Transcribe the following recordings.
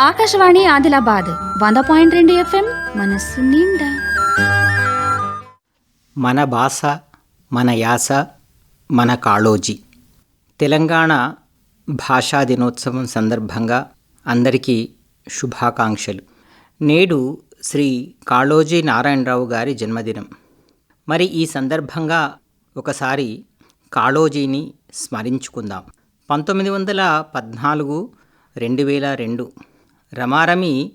ఆకాశవాణి ఆదిలాబాద్ వంద పాయింట్ రెండు ఎఫ్ఎం మనస్సు నిండా. మన భాష మన యాస మన కాళోజీ. తెలంగాణ భాషా దినోత్సవం సందర్భంగా అందరికీ శుభాకాంక్షలు. నేడు శ్రీ కాళోజీ నారాయణరావు గారి జన్మదినం. మరి ఈ సందర్భంగా ఒకసారి కాళోజీని స్మరించుకుందాం. పంతొమ్మిది వందల పద్నాలుగు రెండు వేల రెండు రమారమి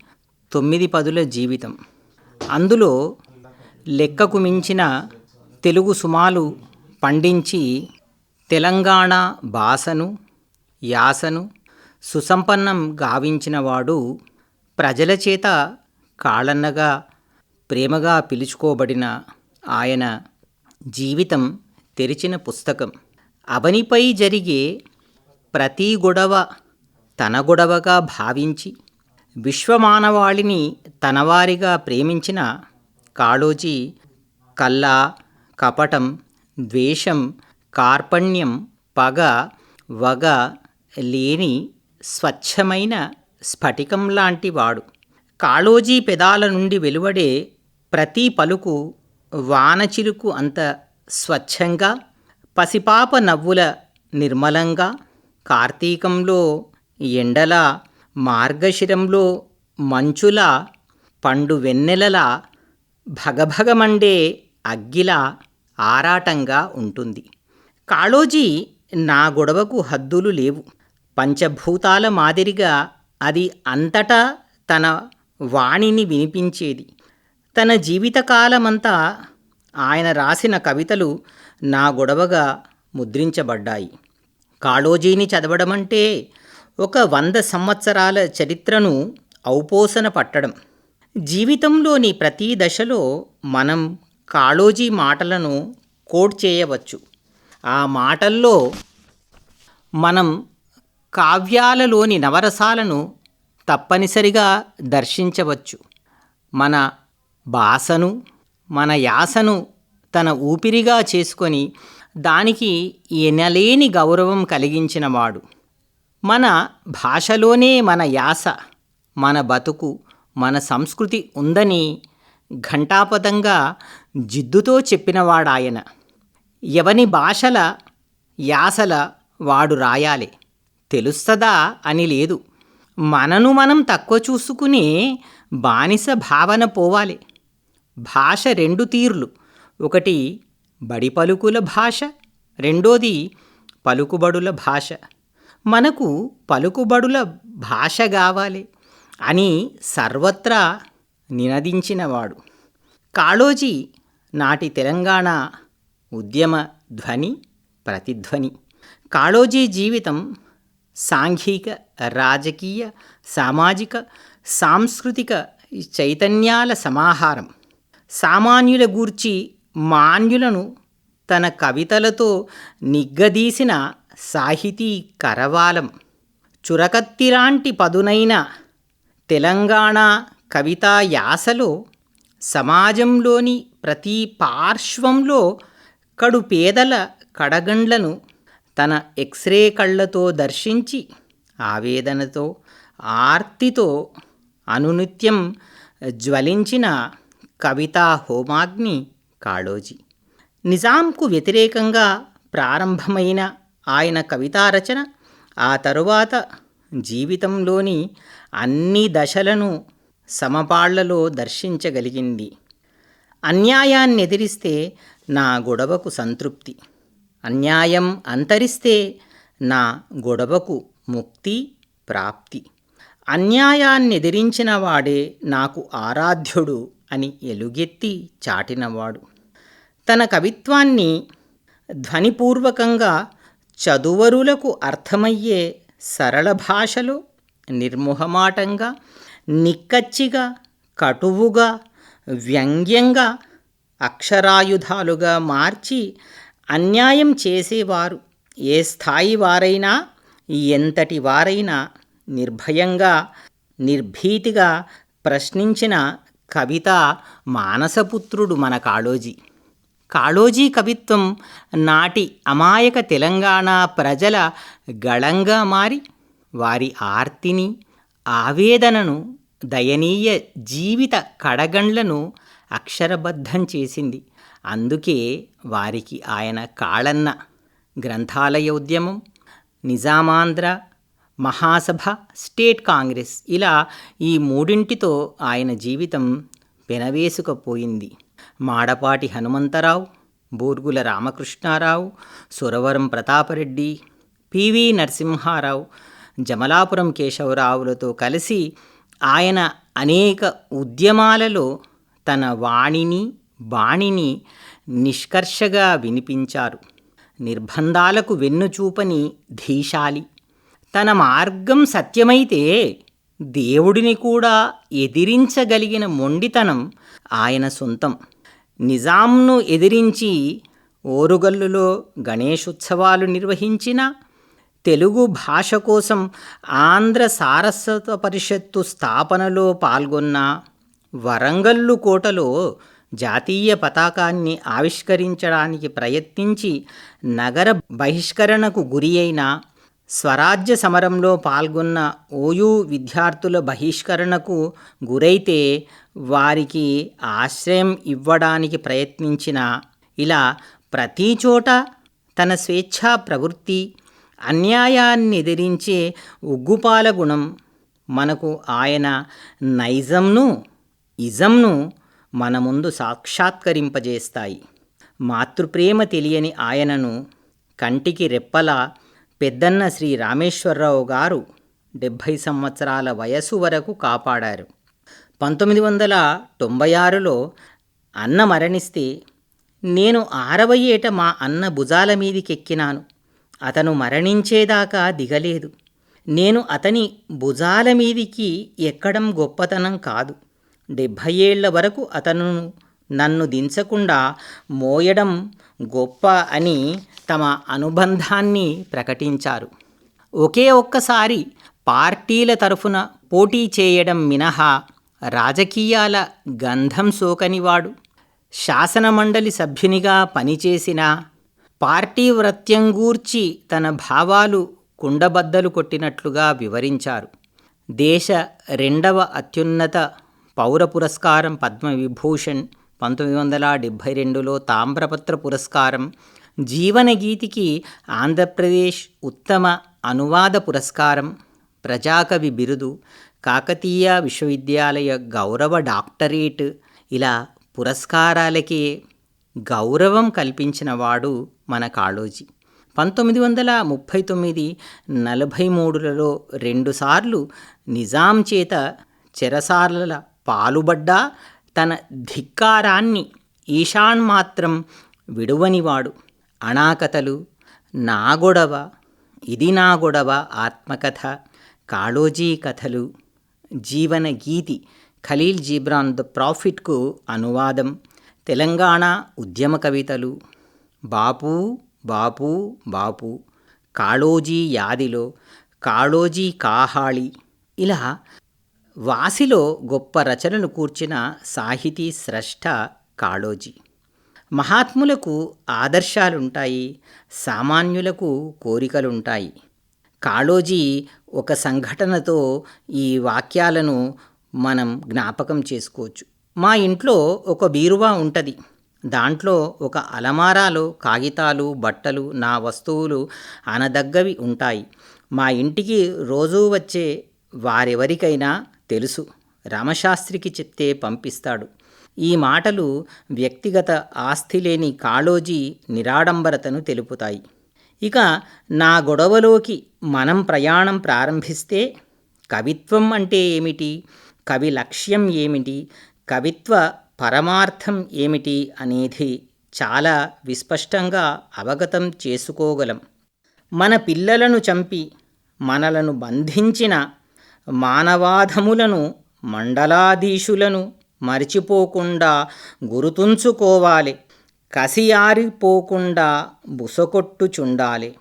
తొమ్మిది పదుల జీవితం. అందులో లెక్కకు మించిన తెలుగు సుమాలు పండించి తెలంగాణ భాషను యాసను సుసంపన్నం గావించినవాడు ప్రజల చేత కాళన్నగా ప్రేమగా పిలుచుకోబడిన ఆయన జీవితం తెరిచిన పుస్తకం. అవనిపై జరిగే ప్రతి గొడవ తన గొడవగా భావించి విశ్వమానవాళిని తనవారిగా ప్రేమించిన కాళోజీ కళ్ళ కపటం ద్వేషం కార్పణ్యం పగ వగ లేని స్వచ్ఛమైన స్ఫటికం లాంటి వాడు. కాళోజీ పెదాల నుండి వెలువడే ప్రతి పలుకు వానచిలుకు అంత స్వచ్ఛంగా పసిపాప నవ్వుల నిర్మలంగా కార్తీకంలో ఎండల మార్గశిరంలో మంచుల పండు వెన్నెలల భగభగమండే అగ్గిల ఆరాటంగా ఉంటుంది. కాళోజీ నా గొడవకు హద్దులు లేవు. పంచభూతాల మాదిరిగా అది అంతటా తన వాణిని వినిపించేది. తన జీవితకాలమంతా ఆయన రాసిన కవితలు నా గొడవగా ముద్రించబడ్డాయి. కాళోజీని చదవడమంటే ఒక వంద సంవత్సరాల చరిత్రను ఔపోసన పట్టడం. జీవితంలోని ప్రతి దశలో మనం కాళోజీ మాటలను కోడ్ చేయవచ్చు. ఆ మాటల్లో మనం కావ్యాలలోని నవరసాలను తప్పనిసరిగా దర్శించవచ్చు. మన భాషను మన యాసను తన ఊపిరిగా చేసుకొని దానికి ఎనలేని గౌరవం కలిగించినవాడు మన భాషలోనే మన యాస మన బతుకు మన సంస్కృతి ఉందని ఘంటాపదంగా జిద్దుతో చెప్పినవాడాయన. ఎవని భాషల యాసల వాడు రాయాలి. తెలుస్తదా అని లేదు. మనను మనం తక్కువ చూసుకునే బానిస భావన పోవాలి. భాష రెండు తీర్లు. ఒకటి బడి పలుకుల భాష రెండోది పలుకుబడుల భాష. మనకు పలుకుబడుల భాష కావాలి అని సర్వత్రా నినదించినవాడు. కాళోజీ నాటి తెలంగాణ ఉద్యమ ధ్వని ప్రతిధ్వని. కాళోజీ జీవితం సాంఘిక రాజకీయ సామాజిక సాంస్కృతిక చైతన్యాల సమాహారం. సామాన్యుల గూర్చి మాన్యులను తన కవితలతో నిగ్గదీసిన సాహితీ కరవాలం. చురకత్తిలాంటి పదునైన తెలంగాణ కవితా యాసలో సమాజంలోని ప్రతి పార్శ్వంలో కడు పేదల కడగండ్లను తన ఎక్స్రే కళ్ళతో దర్శించి ఆవేదనతో ఆర్తితో అనునిత్యం జ్వలించిన కవితా హోమాగ్ని కాళోజీ. నిజాంకు వ్యతిరేకంగా ప్రారంభమైన ఆయన కవితారచన ఆ తరువాత జీవితంలోని అన్ని దశలను సమపాళ్ళలో దర్శించగలిగింది. అన్యాయాన్ని ఎదిరిస్తే నా గొడవకు సంతృప్తి. అన్యాయం అంతరిస్తే నా గొడవకు ముక్తి ప్రాప్తి. అన్యాయాన్ని ఎదిరించిన వాడే నాకు ఆరాధ్యుడు అని ఎలుగెత్తి చాటినవాడు. తన కవిత్వాన్ని ధ్వనిపూర్వకంగా చదువరులకు అర్థమయ్యే సరళ భాషలో నిర్మోహమాటంగా నిక్కచ్చిగా కటువుగా వ్యంగ్యంగా అక్షరాయుధాలుగా మార్చి అన్యాయం చేసేవారు. ఏ స్థాయి వారైనా ఎంతటి వారైనా నిర్భయంగా నిర్భీతిగా ప్రశ్నించిన కవిత మానసపుత్రుడు మన కాళోజీ. కాళోజీ కవిత్వం నాటి అమాయక తెలంగాణ ప్రజల గళంగా మారి వారి ఆర్తిని ఆవేదనను దయనీయ జీవిత కడగండ్లను అక్షరబద్ధం చేసింది. అందుకే వారికి ఆయన కాళన్న గ్రంథాలయ ఉద్యమం నిజామాంధ్ర మహాసభ స్టేట్ కాంగ్రెస్ ఇలా ఈ మూడింటితో ఆయన జీవితం పెనవేసుకుపోయింది. మాడపాటి హనుమంతరావు బూర్గుల రామకృష్ణారావు సురవరం ప్రతాపరెడ్డి పివి నరసింహారావు జమలాపురం కేశవరావులతో కలిసి ఆయన అనేక ఉద్యమాలలో తన వాణిని బాణిని నిష్కర్షగా వినిపించారు. నిర్బంధాలకు వెన్నుచూపని ధీశాలి. తన మార్గం సత్యమైతే దేవుడిని కూడా ఎదిరించగలిగిన మొండితనం ఆయన సొంతం. నిజాంను ఎదిరించి ఓరుగల్లులో గణేశోత్సవాలు నిర్వహించిన తెలుగు భాష కోసం ఆంధ్ర సారస్వత పరిషత్తు స్థాపనలో పాల్గొన్న వరంగల్లు కోటలో జాతీయ పతాకాన్ని ఆవిష్కరించడానికి ప్రయత్నించి నగర బహిష్కరణకు గురి అయిన స్వరాజ్య సమరంలో పాల్గొన్న ఓయూ విద్యార్థుల బహిష్కరణకు గురైతే వారికి ఆశ్రయం ఇవ్వడానికి ప్రయత్నించిన ఇలా ప్రతి చోట తన స్వేచ్ఛా ప్రవృత్తి అన్యాయాన్ని ఎదిరించే ఉగ్గుపాల గుణం మనకు ఆయన నైజంను ఇజంను మన ముందు సాక్షాత్కరింపజేస్తాయి. మాతృప్రేమ తెలియని ఆయనను కంటికి రెప్పలా పెద్దన్న శ్రీ రామేశ్వరరావు గారు డెబ్భై సంవత్సరాల వయసు వరకు కాపాడారు. పంతొమ్మిది వందల తొంభై ఆరులో అన్న మరణిస్తే నేను ఆరవ ఏట మా అన్న భుజాల మీదికెక్కినాను. అతను మరణించేదాకా దిగలేదు. నేను అతని భుజాల మీదికి ఎక్కడం గొప్పతనం కాదు. డెబ్భై ఏళ్ళ వరకు అతను నన్ను దించకుండా మోయడం గొప్ప అని తమ అనుబంధాన్ని ప్రకటించారు. ఒకే ఒక్కసారి పార్టీల తరఫున పోటీ చేయడం మినహా రాజకీయాల గంధం సోకనివాడు. శాసనమండలి సభ్యునిగా పనిచేసిన పార్టీ వ్రత్యం గూర్చి తన భావాలు కుండబద్దలు కొట్టినట్లుగా వివరించారు. దేశ రెండవ అత్యున్నత పౌర పురస్కారం పద్మవిభూషణ్ పంతొమ్మిది వందల డెబ్భై రెండులో తామ్రపత్ర పురస్కారం జీవనగీతికి ఆంధ్రప్రదేశ్ ఉత్తమ అనువాద పురస్కారం ప్రజాకవి బిరుదు కాకతీయ విశ్వవిద్యాలయ గౌరవ డాక్టరేట్ ఇలా పురస్కారాలకే గౌరవం కల్పించిన వాడు మన కాళోజీ. పంతొమ్మిది వందల ముప్పై తొమ్మిది నలభై మూడులలో రెండుసార్లు నిజాం చేత చెరసార్ల పాలుబడ్డా తన ధిక్కారాన్ని ఈశాన్ మాత్రం విడువనివాడు. అణాకథలు నా గొడవ ఇది నా గొడవ ఆత్మకథ కాళోజీ కథలు Jeevana Geethi Khalil Gibran the ప్రాఫిట్కు అనువాదం తెలంగాణ ఉద్యమ కవితలు బాపు బాపు బాపు కాళోజీ యాదిలో కాళోజీ కాహాళి ఇలా వాసిలో గొప్ప రచనలు కూర్చిన సాహితీ స్రష్ట కాళోజీ. మహాత్ములకు ఆదర్శాలుంటాయి సామాన్యులకు కోరికలుంటాయి. కాళోజీ ఒక సంఘటనతో ఈ వాక్యాలను మనం జ్ఞాపకం చేసుకోవచ్చు. మా ఇంట్లో ఒక బీరువా ఉంటుంది. దాంట్లో ఒక అలమారాలో కాగితాలు బట్టలు నా వస్తువులు అనదగ్గవి ఉంటాయి. మా ఇంటికి రోజూ వచ్చే వారెవరికైనా తెలుసు. రామశాస్త్రికి చెప్తే పంపిస్తాడు. ఈ మాటలు వ్యక్తిగత ఆస్తి లేని కాళోజీ నిరాడంబరతను తెలుపుతాయి. ఇక నా గొడవలోకి మనం ప్రయాణం ప్రారంభిస్తే కవిత్వం అంటే ఏమిటి? కవి లక్ష్యం ఏమిటి? కవిత్వ పరమార్థం ఏమిటి? అనేది చాలా విస్పష్టంగా అవగతం చేసుకోగలం. మన పిల్లలను చంపి మనలను బంధించిన మానవాధములను మండలాధీశులను మరిచిపోకుండా గురుతుంచుకోవాలి. కసియారిపోకుండా బుసకొట్టుచుండాలి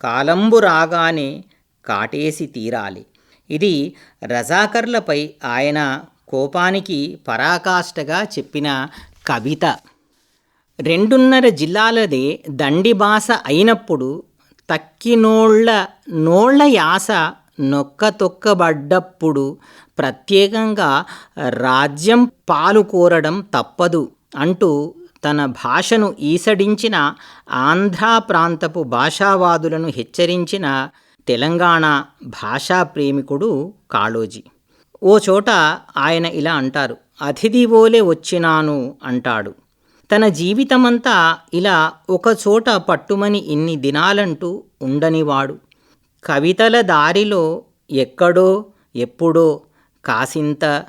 కాలంబు రాగానే కాటేసి తీరాలి. ఇది రజాకర్లపై ఆయన కోపానికి పరాకాష్ఠగా చెప్పిన కవిత. రెండున్నర జిల్లాలదే దండి భాష అయినప్పుడు తక్కినోళ్ళ నోళ్ళ యాస నొక్క తొక్కబడ్డప్పుడు ప్రత్యేకంగా రాజ్యం పాలు కోరడం తప్పదు అంటూ తన భాషను ఈసడించిన ఆంధ్రా ప్రాంతపు భాషావాదులను హెచ్చరించిన తెలంగాణ భాషా ప్రేమికుడు కాళోజీ. ఓ చోట ఆయన ఇలా అంటారు అతిథి వచ్చినాను అంటాడు. తన జీవితమంతా ఇలా ఒకచోట పట్టుమని ఇన్ని దినాలంటూ ఉండనివాడు. కవితల దారిలో ఎక్కడో ఎప్పుడో కాసింత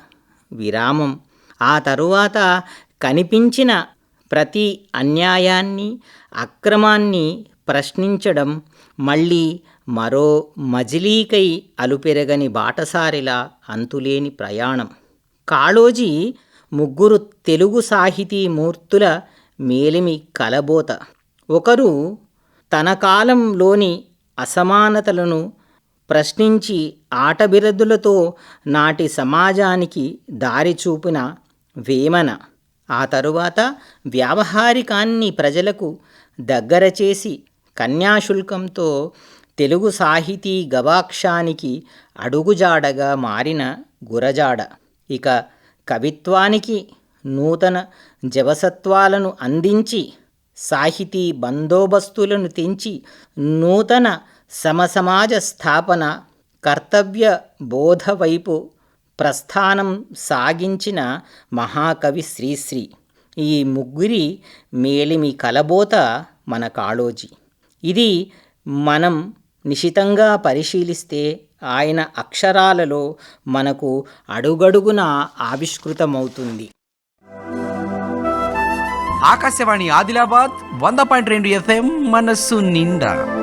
విరామం. ఆ తరువాత కనిపించిన ప్రతి అన్యాయాన్ని అక్రమాన్ని ప్రశ్నించడం మళ్ళీ మరో మజిలీకై అలుపెరగని బాటసారిలా అంతులేని ప్రయాణం. కాళోజీ ముగ్గురు తెలుగు సాహితీ మూర్తుల మేలిమి కలబోత. ఒకరు తన కాలంలోని అసమానతలను ప్రశ్నించి ఆటబిరదులతో నాటి సమాజానికి దారి చూపిన వేమన. ఆ తరువాత వ్యావహారికాన్ని ప్రజలకు దగ్గర చేసి కన్యాశుల్కంతో తెలుగు సాహితీ గవాక్షానికి అడుగుజాడగా మారిన గురజాడ. ఇక కవిత్వానికి నూతన జవసత్వాలను అందించి సాహితీ బందోబస్తులను తెంచి నూతన సమసమాజ స్థాపన కర్తవ్య బోధ వైపు ప్రస్థానం సాగించిన మహాకవి శ్రీశ్రీ. ఈ ముగ్గురి మేలిమి కలబోత మన కాళోజీ. ఇది మనం నిశితంగా పరిశీలిస్తే ఆయన అక్షరాలలో మనకు అడుగడుగున ఆవిష్కృతమవుతుంది. ఆకాశవాణి ఆదిలాబాద్ వంద పాయింట్ రెండు ఎఫ్ఎం మనస్సు నిండా.